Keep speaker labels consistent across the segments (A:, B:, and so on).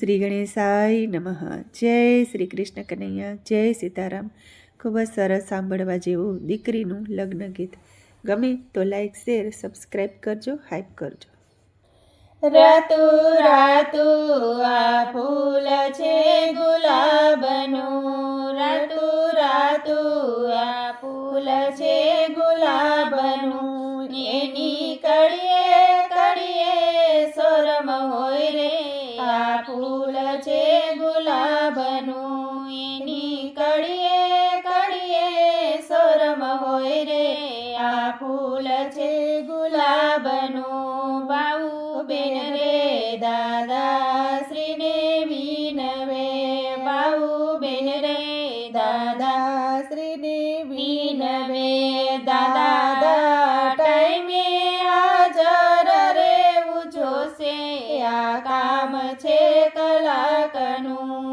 A: શ્રી ગણેશાય નમઃ. જય શ્રી કૃષ્ણ કનૈયા. જય સીતારામ. ખૂબ જ સરસ સાંભળવા જેવું દીકરીનું લગ્ન ગીત. ગમે તો લાઈક શેર સબસ્ક્રાઈબ કરજો હાઈપ કરજો.
B: રાતો રાતો, આ ફૂલ છે ગુલાબનું. રાતો રાતો, આ ફૂલ છે ગુલાબનું. એની કડીએ ગુલાબનું બાઉ બેન રે દાદા શ્રીને વિનવે. બાઉ બેન રે દાદા શ્રીને વિનવે. દાદા ટાઈમે હાજર રેવું જોશે. આ કામ છે કલાકનું.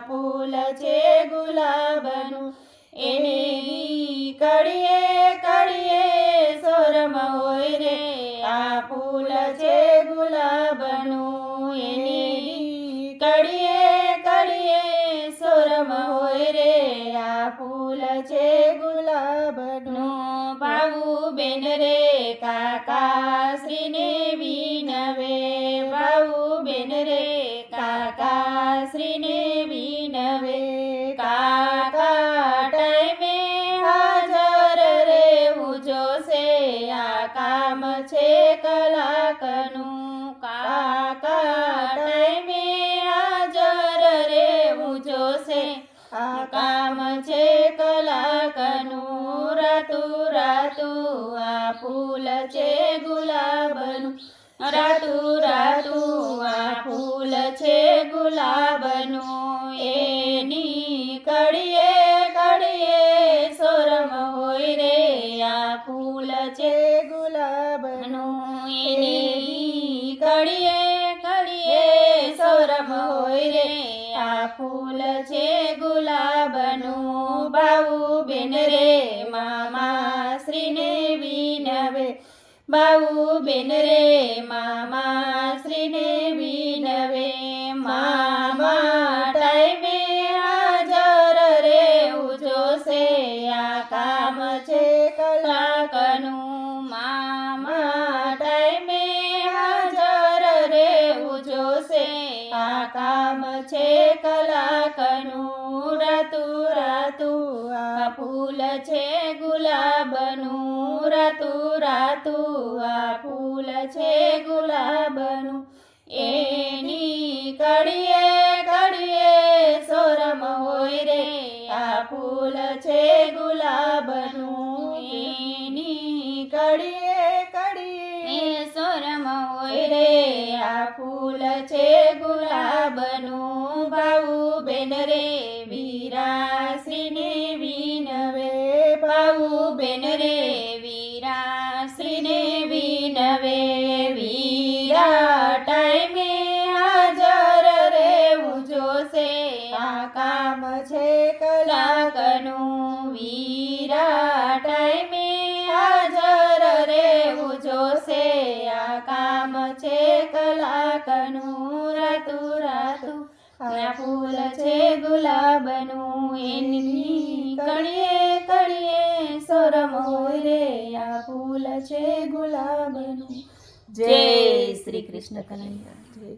B: ફૂલ છે ગુલાબનું એની કડીએ કડીએ સોરમ હોય રે આ ફૂલ છે ગુલાબનું એની કડીએ કડીએ સોરમ હોય રે આ ફૂલ છે ગુલાબનું બાબુ બેન રે કાકા શ્રીને વિનવે બાબુ બેન રે કાકા શ્રીને કામ છે કલાકનું. કાકા ટાઈમે હાજર રહેવું જોશે. આ કામ છે કલાકનું. રાતું રાતું આ ફૂલ છે ગુલાબનું. રાતું રાતું આ ફૂલ છે ગુલાબનું. એની ફૂલ છે ગુલાબનું બાઉ બેન રે મામા શ્રીને વિનવે. બાઉ બેન રે મામા શ્રીને વિનવે. મામા ટાઈમે હાજર રેવું જોશે. આ કામ છે કલાકનું આ કામ છે કલાકનું રાતુ રાતું આ ફૂલ છે ગુલાબનું રાતુ રાતું આ ફૂલ છે ગુલાબનું. એની કડીએ કડીએ સોરમ હોય રે આ ફૂલ છે ગુલાબનું. એની કડીએ કડીએ સોરમ હોય રે ફૂલ છે ગુલાબનું બાઉ બેન રે વીરા શ્રીને વિનવે બાઉ બેન રે કલાકનું રાતુ રાતુ. આ ફૂલ છે ગુલાબનું. એની કણીએ કણીએ સોરમ હોય રે. આ ફૂલ છે ગુલાબનું. જય શ્રી કૃષ્ણ કનૈયા.
A: જય